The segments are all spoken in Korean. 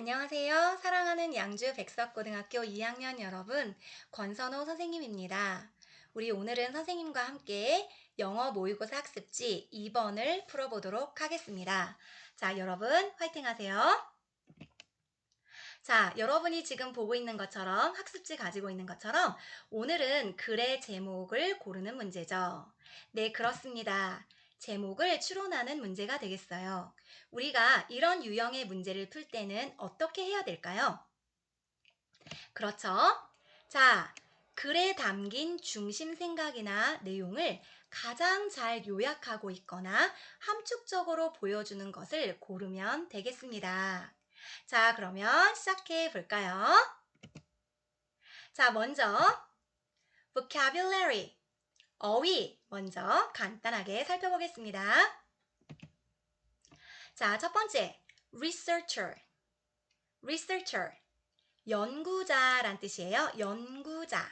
안녕하세요. 사랑하는 양주 백석고등학교 2학년 여러분, 권선호 선생님입니다. 우리 오늘은 선생님과 함께 영어 모의고사 학습지 2번을 풀어보도록 하겠습니다. 자, 여러분 화이팅 하세요. 자, 여러분이 지금 보고 있는 것처럼 학습지 가지고 있는 것처럼 오늘은 글의 제목을 고르는 문제죠. 네, 그렇습니다. 제목을 추론하는 문제가 되겠어요. 우리가 이런 유형의 문제를 풀 때는 어떻게 해야 될까요? 그렇죠. 자, 글에 담긴 중심 생각이나 내용을 가장 잘 요약하고 있거나 함축적으로 보여주는 것을 고르면 되겠습니다. 자, 그러면 시작해 볼까요? 자, 먼저 vocabulary 어휘 먼저 간단하게 살펴보겠습니다. 자, 첫 번째 researcher researcher 연구자란 뜻이에요. 연구자.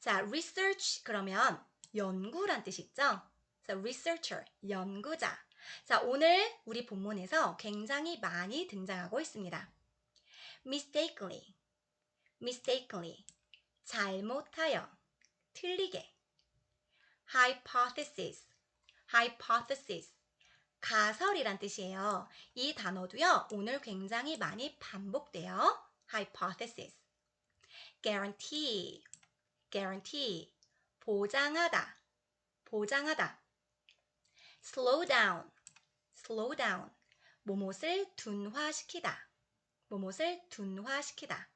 자, research 그러면 연구란 뜻이 있죠? 자, researcher 연구자. 자, 오늘 우리 본문에서 굉장히 많이 등장하고 있습니다. mistakenly mistakenly 잘못하여 틀리게 hypothesis, hypothesis. 가설이란 뜻이에요. 이 단어도요, 오늘 굉장히 많이 반복돼요. hypothesis. guarantee, guarantee. 보장하다, 보장하다. slow down, slow down. 뭐뭇을 둔화시키다, 뭐뭇을 둔화시키다.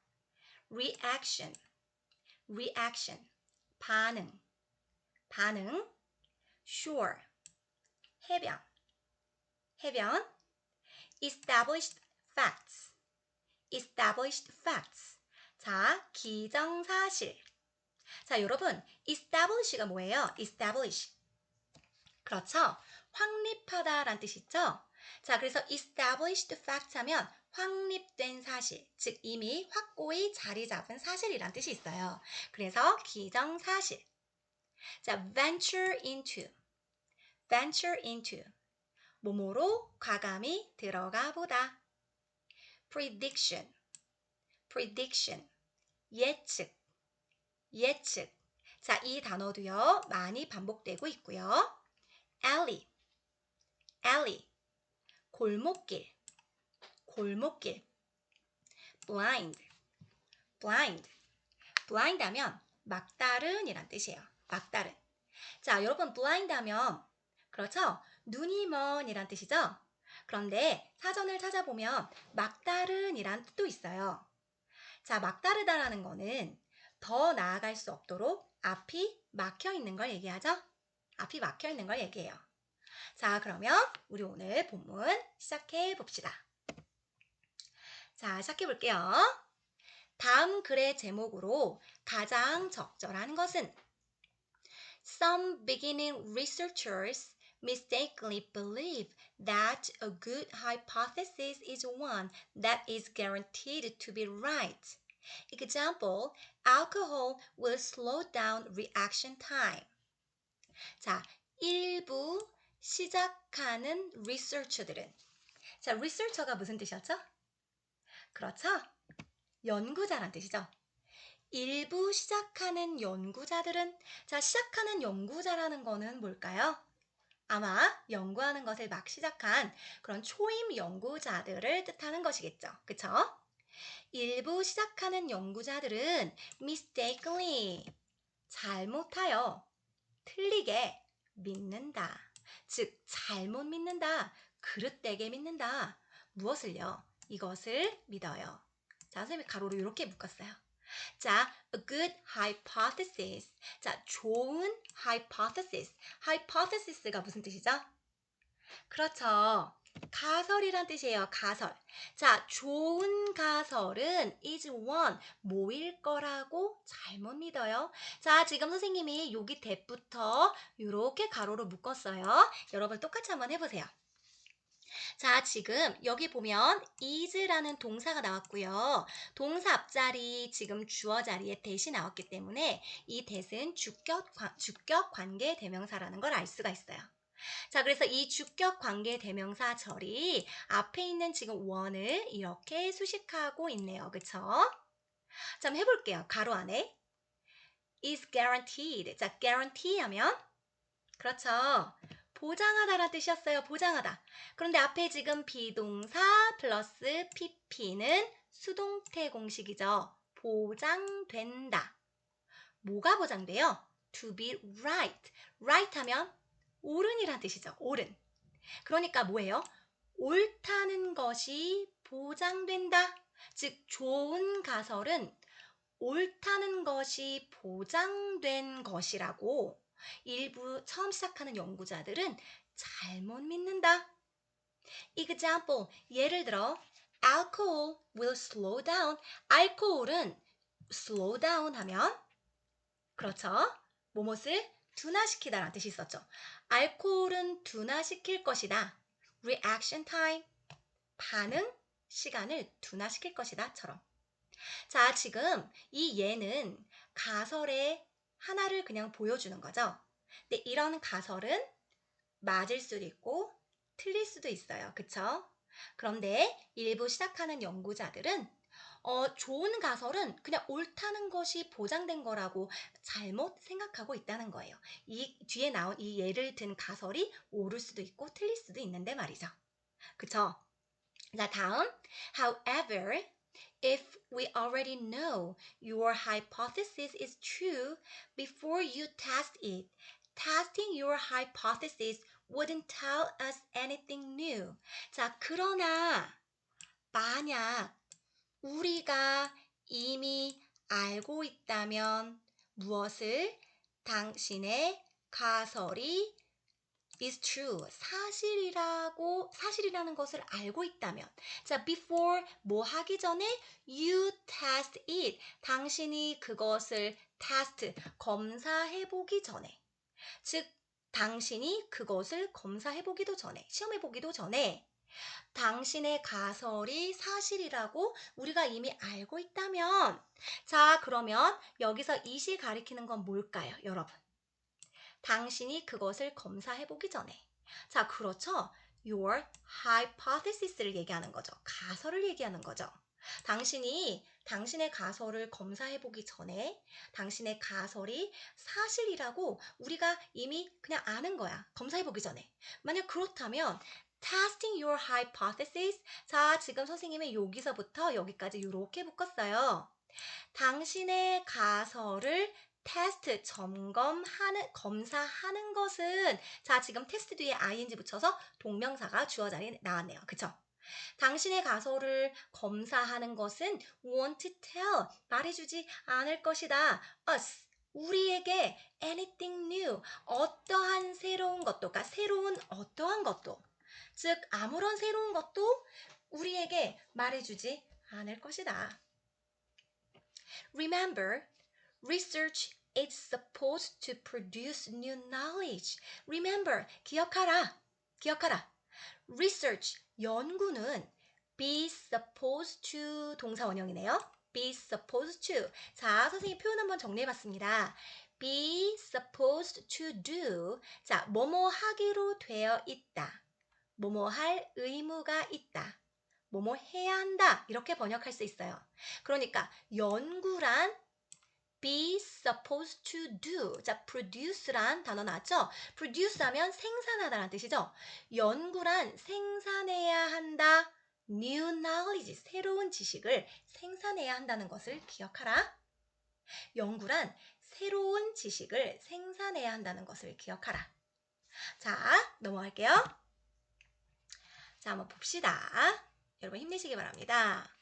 reaction, reaction. 반응, 반응, sure, 해변, 해변, established facts, established facts. 자, 기정사실. 자, 여러분, establish가 뭐예요? establish. 그렇죠? 확립하다라는 뜻이 있죠? 자, 그래서 established fact 하면 확립된 사실, 즉 이미 확고히 자리 잡은 사실이란 뜻이 있어요. 그래서 기정사실. 자, venture into. venture into. 몸으로 과감히 들어가 보다. prediction. prediction. 예측. 예측. 자, 이 단어도요, 많이 반복되고 있고요. alley. alley. 골목길. 골목길. blind. blind. blind 하면 막다른이란 뜻이에요. 막다른. 자, 여러분 blind 하면 그렇죠? 눈이 먼 이란 뜻이죠? 그런데 사전을 찾아보면 막다른 이란 뜻도 있어요. 자, 막다르다라는 거는 더 나아갈 수 없도록 앞이 막혀 있는 걸 얘기하죠? 앞이 막혀 있는 걸 얘기해요. 자, 그러면 우리 오늘 본문 시작해 봅시다. 자, 시작해 볼게요. 다음 글의 제목으로 가장 적절한 것은 Some beginning researchers mistakenly believe that a good hypothesis is one that is guaranteed to be right. Example, alcohol will slow down reaction time. 자, 일부 시작하는 리서처들은 자, 리서처가 무슨 뜻이었죠? 그렇죠? 연구자란 뜻이죠. 일부 시작하는 연구자들은 자 시작하는 연구자라는 거는 뭘까요? 아마 연구하는 것을 막 시작한 그런 초임 연구자들을 뜻하는 것이겠죠. 그쵸? 일부 시작하는 연구자들은 mistakenly 잘못하여 틀리게 믿는다. 즉 잘못 믿는다. 그릇되게 믿는다. 무엇을요? 이것을 믿어요. 자, 선생님이 가로로 이렇게 묶었어요. 자, a good hypothesis. 자, 좋은 hypothesis. hypothesis가 무슨 뜻이죠? 그렇죠. 가설이란 뜻이에요. 가설. 자, 좋은 가설은 is one 모일 거라고 잘못 믿어요. 자, 지금 선생님이 여기 대부터 이렇게 가로로 묶었어요. 여러분 똑같이 한번 해보세요. 자, 지금 여기 보면 is라는 동사가 나왔고요. 동사 앞자리 지금 주어 자리에 대시 나왔기 때문에 이 대은 주격, 주격 관계 대명사라는 걸 알 수가 있어요. 자, 그래서 이 주격 관계 대명사 절이 앞에 있는 지금 원을 이렇게 수식하고 있네요. 그쵸? 자, 한번 해볼게요. 가로 안에. is guaranteed. 자, guarantee 하면 그렇죠. 보장하다라는 뜻이었어요. 보장하다. 그런데 앞에 지금 비동사 플러스 pp는 수동태 공식이죠. 보장된다. 뭐가 보장돼요? to be right. right 하면 옳은이란 뜻이죠. 옳은. 그러니까 뭐예요? 옳다는 것이 보장된다. 즉 좋은 가설은 옳다는 것이 보장된 것이라고 일부 처음 시작하는 연구자들은 잘못 믿는다. example 예를 들어 alcohol will slow down. 알코올은 slow down 하면 그렇죠. 뭐뭇을 둔화시키다라는 뜻이 있었죠. 알코올은 둔화시킬 것이다. reaction time 반응 시간을 둔화시킬 것이다처럼. 자, 지금 이 예는 가설의 하나를 그냥 보여주는 거죠. 근데 이런 가설은 맞을 수도 있고 틀릴 수도 있어요. 그쵸? 그런데 일부 시작하는 연구자들은 어, 좋은 가설은 그냥 옳다는 것이 보장된 거라고 잘못 생각하고 있다는 거예요. 이 뒤에 나온 이 예를 든 가설이 옳을 수도 있고 틀릴 수도 있는데 말이죠. 그쵸? 자, 다음. However, if we already know your hypothesis is true before you test it, testing your hypothesis wouldn't tell us anything new. 자, 그러나 만약 우리가 이미 알고 있다면 무엇을 당신의 가설이 is true. 사실이라고 사실이라는 것을 알고 있다면. 자 before 뭐 하기 전에 you test it. 당신이 그것을 test 검사해 보기 전에. 즉 당신이 그것을 검사해 보기도 전에 시험해 보기도 전에. 당신의 가설이 사실이라고 우리가 이미 알고 있다면. 자 그러면 여기서 이 시 가리키는 건 뭘까요 여러분 당신이 그것을 검사해 보기 전에. 자, 그렇죠. Your hypothesis를 얘기하는 거죠. 가설을 얘기하는 거죠. 당신이 당신의 가설을 검사해 보기 전에 당신의 가설이 사실이라고 우리가 이미 그냥 아는 거야. 검사해 보기 전에. 만약 그렇다면 testing your hypothesis. 자, 지금 선생님이 여기서부터 여기까지 이렇게 묶었어요. 당신의 가설을 테스트 점검하는 검사하는 것은 자 지금 테스트 뒤에 ing 붙여서 동명사가 주어 자리에 나왔네요. 그쵸? 당신의 가설을 검사하는 것은 want tell 말해주지 않을 것이다. us 우리에게 anything new 어떠한 새로운 것도 그러니까 새로운 어떠한 것도 즉 아무런 새로운 것도 우리에게 말해주지 않을 것이다. Remember, research is supposed to produce new knowledge. Remember, 기억하라. 기억하라. Research, 연구는 be supposed to 동사 원형이네요. be supposed to. 자, 선생님 표현 한번 정리해봤습니다. be supposed to do. 자, 뭐뭐 하기로 되어 있다. 뭐뭐 할 의무가 있다. 뭐뭐 해야 한다. 이렇게 번역할 수 있어요. 그러니까 연구란 be supposed to do. 자, produce란 단어 나왔죠? produce 하면 생산하다라는 뜻이죠. 연구란 생산해야 한다. new knowledge, 새로운 지식을 생산해야 한다는 것을 기억하라. 연구란 새로운 지식을 생산해야 한다는 것을 기억하라. 자, 넘어갈게요. 자, 한번 봅시다. 여러분 힘내시기 바랍니다.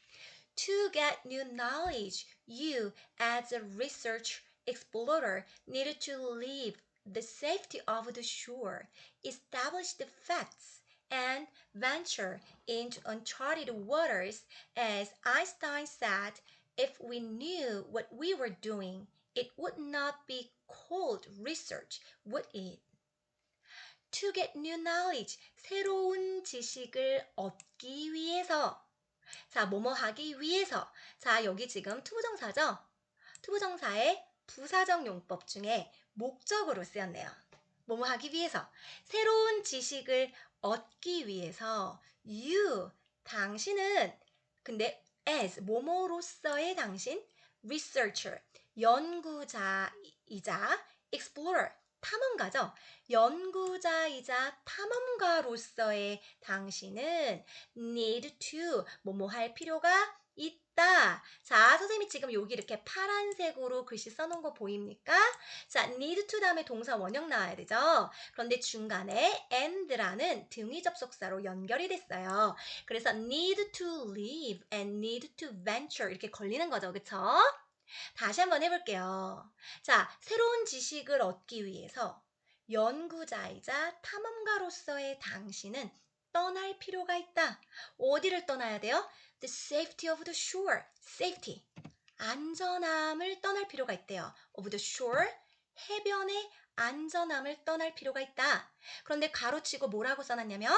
To get new knowledge, you, as a research explorer, needed to leave the safety of the shore, establish the facts, and venture into uncharted waters. As Einstein said, if we knew what we were doing, it would not be called research, would it? To get new knowledge, 새로운 지식을 얻기 위해서 자, 뭐뭐 하기 위해서. 자, 여기 지금 투부정사죠? 투부정사의 부사적 용법 중에 목적으로 쓰였네요. 뭐뭐 하기 위해서. 새로운 지식을 얻기 위해서. You, 당신은 근데 as 뭐뭐로서의 당신 researcher 연구자이자 explorer 탐험가죠. 연구자이자 탐험가로서의 당신은 need to 뭐뭐 할 필요가 있다. 자, 선생님이 지금 여기 이렇게 파란색으로 글씨 써놓은 거 보입니까? 자, need to 다음에 동사 원형 나와야 되죠. 그런데 중간에 and라는 등위 접속사로 연결이 됐어요. 그래서 need to leave and need to venture 이렇게 걸리는 거죠. 그쵸? 다시 한번 해볼게요. 자, 새로운 지식을 얻기 위해서 연구자이자 탐험가로서의 당신은 떠날 필요가 있다. 어디를 떠나야 돼요? The safety of the shore. Safety. 안전함을 떠날 필요가 있대요. Of the shore. 해변의 안전함을 떠날 필요가 있다. 그런데 가로치고 뭐라고 써놨냐면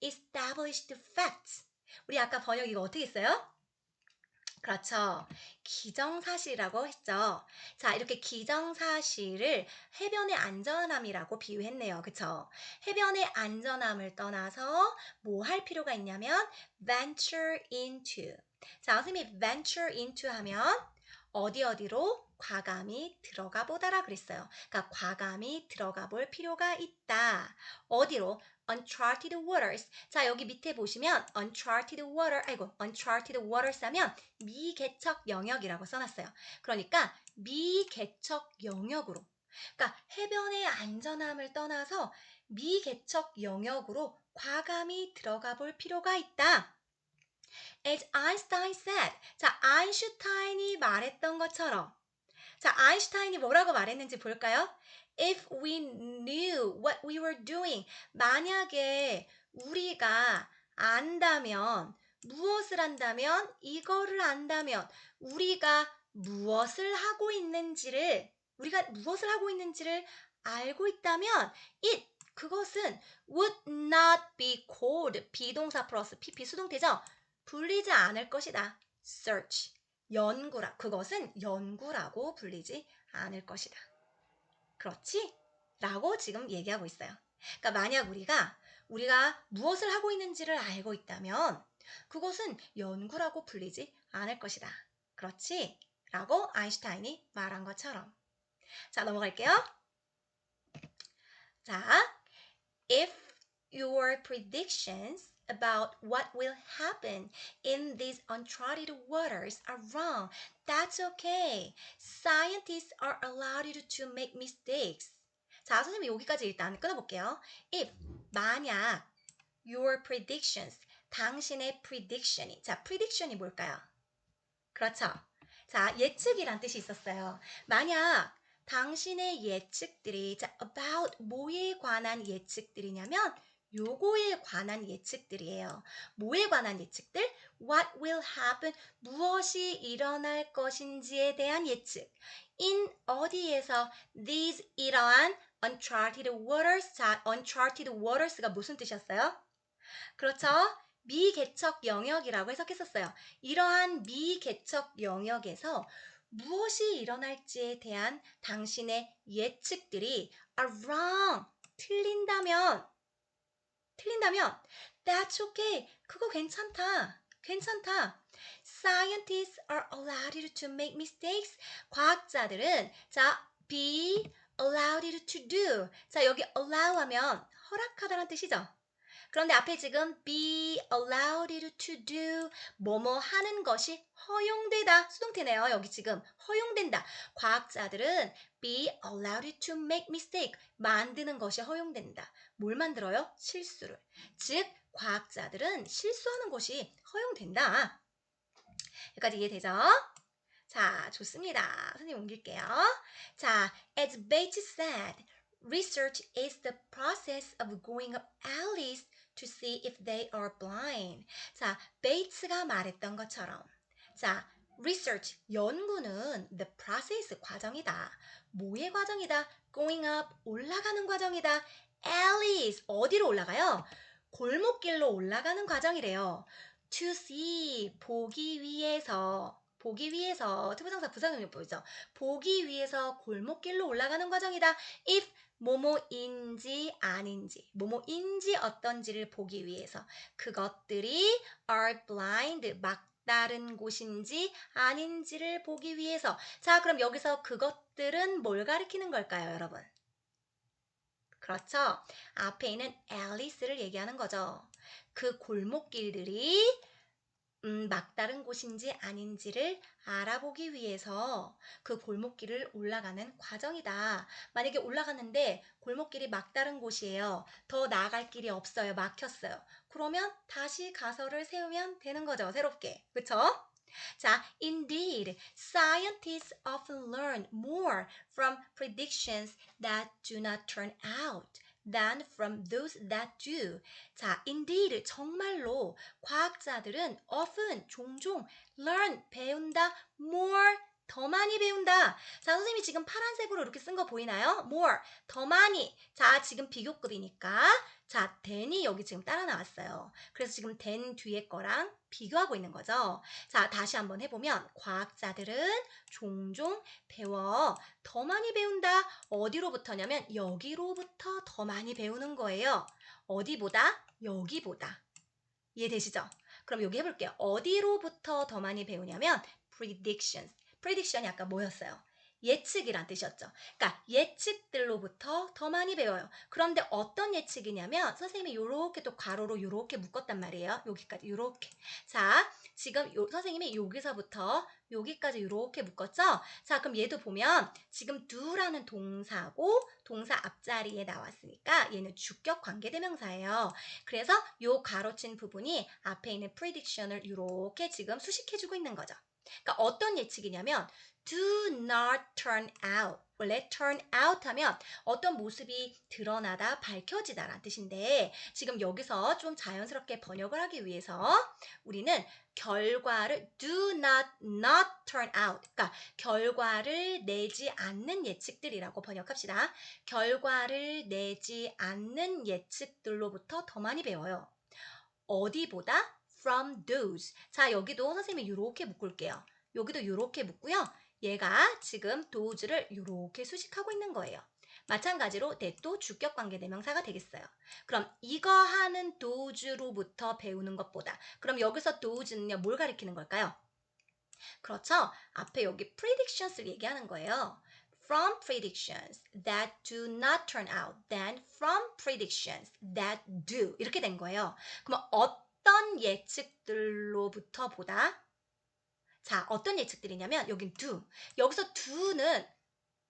established facts. 우리 아까 번역 이거 어떻게 했어요? 그렇죠. 기정사실이라고 했죠. 자, 이렇게 기정사실을 해변의 안전함이라고 비유했네요. 그쵸? 해변의 안전함을 떠나서 뭐 할 필요가 있냐면 venture into. 자, 선생님이 venture into 하면 어디 어디로 과감히 들어가 보다라 그랬어요. 그러니까 과감히 들어가 볼 필요가 있다. 어디로? uncharted waters. 자, 여기 밑에 보시면 uncharted water, 아이고, uncharted waters 하면 미개척 영역이라고 써놨어요. 그러니까 미개척 영역으로. 그러니까 해변의 안전함을 떠나서 미개척 영역으로 과감히 들어가 볼 필요가 있다. As Einstein said. 자, 아인슈타인이 말했던 것처럼. 자, 아인슈타인이 뭐라고 말했는지 볼까요? If we knew what we were doing. 만약에 우리가 안다면, 무엇을 안다면, 이거를 안다면, 우리가 무엇을 하고 있는지를, 우리가 무엇을 하고 있는지를 알고 있다면, it, 그것은 would not be called, 비동사 플러스 pp 수동태죠? 불리지 않을 것이다. search, 연구라. 그것은 연구라고 불리지 않을 것이다. 그렇지? 라고 지금 얘기하고 있어요. 그러니까 만약 우리가 우리가 무엇을 하고 있는지를 알고 있다면 그것은 연구라고 불리지 않을 것이다. 그렇지? 라고 아인슈타인이 말한 것처럼. 자, 넘어갈게요. 자, if your predictions about what will happen in these uncharted waters are wrong. That's okay. Scientists are allowed to make mistakes. 자, 선생님 여기까지 일단 끊어볼게요. If, 만약, your predictions, 당신의 prediction이, 자, prediction이 뭘까요? 그렇죠. 자, 예측이란 뜻이 있었어요. 만약 당신의 예측들이, 자, about 뭐에 관한 예측들이냐면, 요거에 관한 예측들이에요. 뭐에 관한 예측들? What will happen? 무엇이 일어날 것인지에 대한 예측. in 어디에서 these 이러한 uncharted waters. 자, uncharted waters가 무슨 뜻이었어요? 그렇죠? 미개척 영역이라고 해석했었어요. 이러한 미개척 영역에서 무엇이 일어날지에 대한 당신의 예측들이 are wrong. 틀린다면 틀린다면 that's okay. 그거 괜찮다. 괜찮다. Scientists are allowed to make mistakes. 과학자들은 자 be allowed to do. 자 여기 allow 하면 허락하다는 뜻이죠. 그런데 앞에 지금 be allowed to do 뭐뭐 하는 것이 허용되다 수동태네요. 여기 지금 허용된다. 과학자들은 be allowed to make mistake 만드는 것이 허용된다. 뭘 만들어요? 실수를. 즉 과학자들은 실수하는 것이 허용된다. 여기까지 이해되죠? 자, 좋습니다. 선생님 옮길게요. 자, as Bates said, research is the process of going up alleys to see if they are blind. 자, 베이츠가 말했던 것처럼. 자, research, 연구는 the process, 과정이다. 뭐의 과정이다? going up, 올라가는 과정이다. Alleys, 어디로 올라가요? 골목길로 올라가는 과정이래요. to see, 보기 위해서. 보기 위해서 투부정사 부사용력 보이죠? 보기 위해서 골목길로 올라가는 과정이다. if 뭐뭐인지 아닌지 뭐뭐인지 어떤지를 보기 위해서 그것들이 are blind 막다른 곳인지 아닌지를 보기 위해서 자 그럼 여기서 그것들은 뭘 가리키는 걸까요 여러분? 그렇죠. 앞에 있는 앨리스를 얘기하는 거죠. 그 골목길들이 음, 막다른 곳인지 아닌지를 알아보기 위해서 그 골목길을 올라가는 과정이다. 만약에 올라갔는데 골목길이 막다른 곳이에요. 더 나아갈 길이 없어요. 막혔어요. 그러면 다시 가설을 세우면 되는 거죠. 새롭게. 그쵸? 자, indeed, scientists often learn more from predictions that do not turn out. than from those that do. 자, indeed, 정말로 과학자들은 often, 종종 learn, 배운다, more, 더 많이 배운다. 자, 선생님이 지금 파란색으로 이렇게 쓴 거 보이나요? more, 더 많이. 자, 지금 비교급이니까. 자, than이 여기 지금 따라 나왔어요. 그래서 지금 than 뒤에 거랑 비교하고 있는 거죠. 자, 다시 한번 해보면 과학자들은 종종 배워 더 많이 배운다. 어디로부터냐면 여기로부터 더 많이 배우는 거예요. 어디보다? 여기보다. 이해되시죠? 그럼 여기 해볼게요. 어디로부터 더 많이 배우냐면 predictions. Prediction이 아까 뭐였어요? 예측이란 뜻이었죠. 그러니까 예측들로부터 더 많이 배워요. 그런데 어떤 예측이냐면 선생님이 요렇게 또 괄호로 요렇게 묶었단 말이에요. 여기까지 요렇게. 자, 지금 요, 선생님이 여기서부터 여기까지 요렇게 묶었죠? 자, 그럼 얘도 보면 지금 do라는 동사고 동사 앞자리에 나왔으니까 얘는 주격 관계대명사예요. 그래서 요 가로친 부분이 앞에 있는 prediction을 이렇게 지금 수식해주고 있는 거죠. 그러니까 어떤 예측이냐면 do not turn out. 원래 turn out 하면 어떤 모습이 드러나다, 밝혀지다라는 뜻인데 지금 여기서 좀 자연스럽게 번역을 하기 위해서 우리는 결과를 do not not turn out. 그러니까 결과를 내지 않는 예측들이라고 번역합시다. 결과를 내지 않는 예측들로부터 더 많이 배워요. 어디보다? From those. 자, 여기도 선생님이 이렇게 묶을게요. 여기도 이렇게 묶고요. 얘가 지금 does를 이렇게 수식하고 있는 거예요. 마찬가지로 that도 주격 관계 대명사가 되겠어요. 그럼 이거 하는 does로부터 배우는 것보다 그럼 여기서 does는요 뭘 가리키는 걸까요? 그렇죠. 앞에 여기 predictions를 얘기하는 거예요. From predictions that do not turn out, then from predictions that do 이렇게 된 거예요. 그럼 어 떤 예측들로부터 보다 자, 어떤 예측들이냐면 여긴 do. 여기서 do는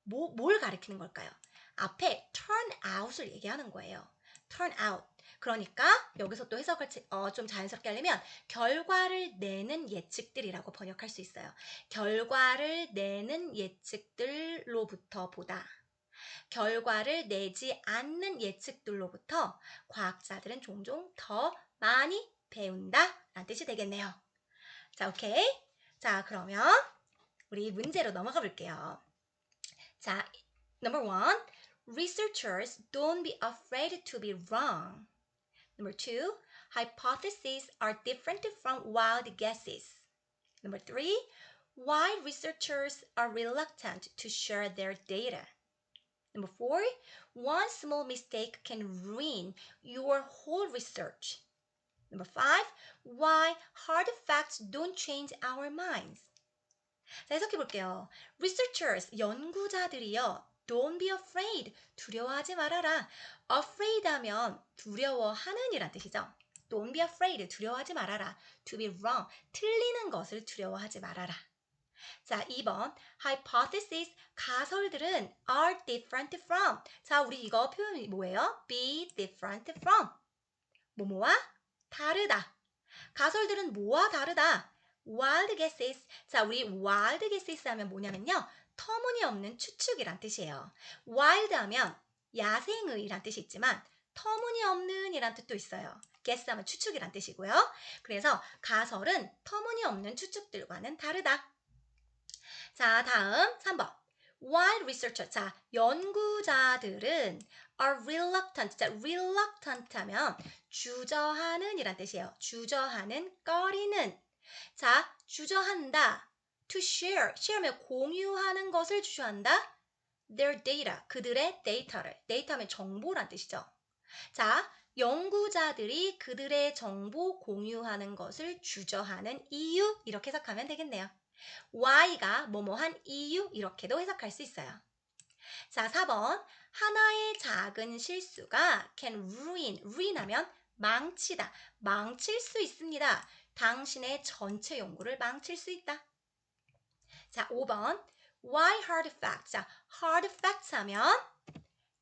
뭐, 뭘 가리키는 걸까요? 앞에 turn out을 얘기하는 거예요. turn out. 그러니까 여기서 또 해석을 어, 좀 자연스럽게 하려면 결과를 내는 예측들이라고 번역할 수 있어요. 결과를 내는 예측들로부터 보다. 결과를 내지 않는 예측들로부터 과학자들은 종종 더 많이 배운다 라는 뜻이 되겠네요. 자, 오케이. 자, 그러면 우리 문제로 넘어가 볼게요. 자, number one, researchers don't be afraid to be wrong. Number two, hypotheses are different from wild guesses. Number three, why researchers are reluctant to share their data. Number four, one small mistake can ruin your whole research. Number five, why hard facts don't change our minds. 자, 해석해 볼게요. Researchers, 연구자들이요. Don't be afraid. 두려워하지 말아라. Afraid 하면 두려워하는 이란 뜻이죠. Don't be afraid. 두려워하지 말아라. To be wrong. 틀리는 것을 두려워하지 말아라. 자, 2번. Hypothesis. 가설들은 are different from. 자, 우리 이거 표현이 뭐예요? Be different from. 뭐뭐와 다르다. 가설들은 뭐와 다르다? wild guesses. 자, 우리 wild guesses 하면 뭐냐면요. 터무니없는 추측이란 뜻이에요. wild 하면 야생의란 뜻이 있지만 터무니없는 이란 뜻도 있어요. guess 하면 추측이란 뜻이고요. 그래서 가설은 터무니없는 추측들과는 다르다. 자, 다음 3번. While researcher, 자, 연구자들은 are reluctant, 자, reluctant 하면 주저하는 이란 뜻이에요. 주저하는, 꺼리는. 자, 주저한다. to share. share하면 공유하는 것을 주저한다. their data. 그들의 데이터를. 데이터면 정보란 뜻이죠. 자, 연구자들이 그들의 정보 공유하는 것을 주저하는 이유 이렇게 해석하면 되겠네요. Y가 뭐뭐한 이유 이렇게도 해석할 수 있어요. 자, 4번. 하나의 작은 실수가 can ruin, ruin하면 망치다, 망칠 수 있습니다. 당신의 전체 연구를 망칠 수 있다. 자, 5번. Why hard facts? 자, hard facts 하면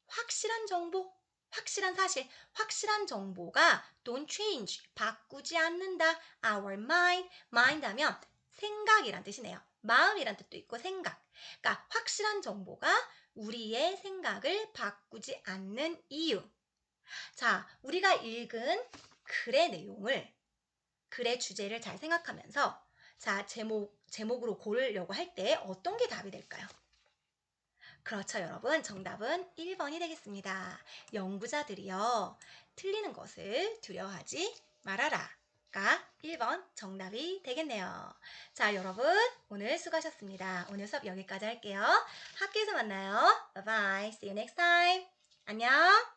확실한 정보, 확실한 사실, 확실한 정보가 don't change, 바꾸지 않는다. Our mind, mind 하면 생각이란 뜻이네요. 마음이란 뜻도 있고 생각. 그러니까 확실한 정보가 우리의 생각을 바꾸지 않는 이유. 자, 우리가 읽은 글의 내용을 글의 주제를 잘 생각하면서 자, 제목 제목으로 고르려고 할 때 어떤 게 답이 될까요? 그렇죠, 여러분. 정답은 1번이 되겠습니다. 연구자들이요. 틀리는 것을 두려워하지 말아라. 가 1번 정답이 되겠네요. 자, 여러분 오늘 수고하셨습니다. 오늘 수업 여기까지 할게요. 학교에서 만나요. Bye bye. See you next time. 안녕.